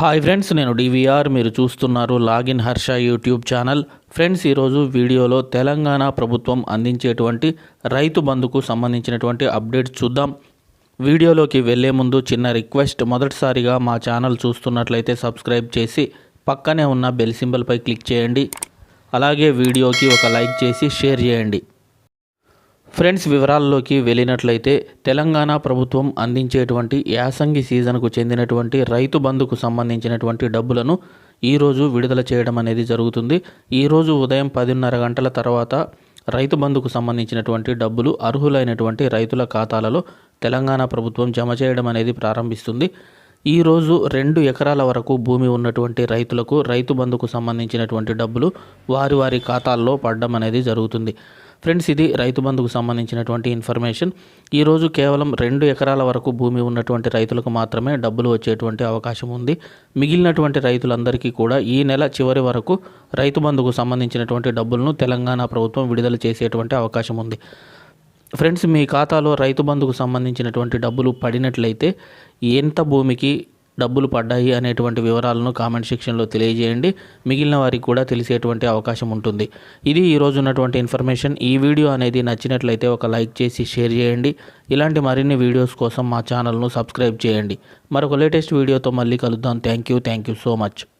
Hi friends నేను DVR. మీరు చూస్తున్నారు login Harsha YouTube channel. Friends ఈరోజు వీడియోలో తెలంగాణ ప్రభుత్వం అందించేటువంటి రైతు బంధుకు సంబంధించినటువంటి అప్డేట్స్ చూద్దాం. వీడియోలోకి వెళ్ళే ముందు చిన్న రిక్వెస్ట్ మొదటిసారిగా మా ఛానల్ చూస్తున్నట్లయితే సబ్స్క్రైబ్ చేసి పక్కనే ఉన్న బెల్ సింబల్పై క్లిక్ చేయండి. అలాగే వీడియోకి ఒక లైక్ చేసి షేర్ చేయండి. ఫ్రెండ్స్ వివరాల్లోకి వెళ్ళినట్లయితే తెలంగాణ ప్రభుత్వం అందించేటువంటి యాసంగి సీజన్కు చెందినటువంటి రైతు బంధుకు సంబంధించినటువంటి డబ్బులను ఈరోజు విడుదల చేయడం అనేది జరుగుతుంది. ఈరోజు ఉదయం పదిన్నర గంటల తర్వాత రైతు బంధుకు సంబంధించినటువంటి డబ్బులు అర్హులైనటువంటి రైతుల ఖాతాలలో తెలంగాణ ప్రభుత్వం జమ చేయడం అనేది ప్రారంభిస్తుంది. ఈరోజు రెండు ఎకరాల వరకు భూమి ఉన్నటువంటి రైతులకు రైతు బంధుకు సంబంధించినటువంటి డబ్బులు వారి వారి ఖాతాల్లో పడడం అనేది జరుగుతుంది. ఫ్రెండ్స్ ఇది రైతు బంధుకు సంబంధించినటువంటి ఇన్ఫర్మేషన్. ఈరోజు కేవలం రెండు ఎకరాల వరకు భూమి ఉన్నటువంటి రైతులకు మాత్రమే డబ్బులు వచ్చేటువంటి అవకాశం ఉంది. మిగిలినటువంటి రైతులందరికీ కూడా ఈ నెల చివరి వరకు రైతు బంధుకు సంబంధించినటువంటి డబ్బులను తెలంగాణ ప్రభుత్వం విడుదల చేసేటువంటి అవకాశం ఉంది. ఫ్రెండ్స్ మీ ఖాతాలో రైతు బంధుకు సంబంధించినటువంటి డబ్బులు పడినట్లయితే ఎంత భూమికి డబ్బులు పడ్డాయి అనేటువంటి వివరాలను కామెంట్ సెక్షన్లో తెలియజేయండి. మిగిలిన వారికి కూడా తెలిసేటువంటి అవకాశం ఉంటుంది. ఇది ఈరోజు ఉన్నటువంటి ఇన్ఫర్మేషన్. ఈ వీడియో అనేది నచ్చినట్లయితే ఒక లైక్ చేసి షేర్ చేయండి. ఇలాంటి మరిన్ని వీడియోస్ కోసం మా ఛానల్ను సబ్స్క్రైబ్ చేయండి. మరొక లేటెస్ట్ వీడియోతో మళ్ళీ కలుద్దాం. Thank you. Thank you so much.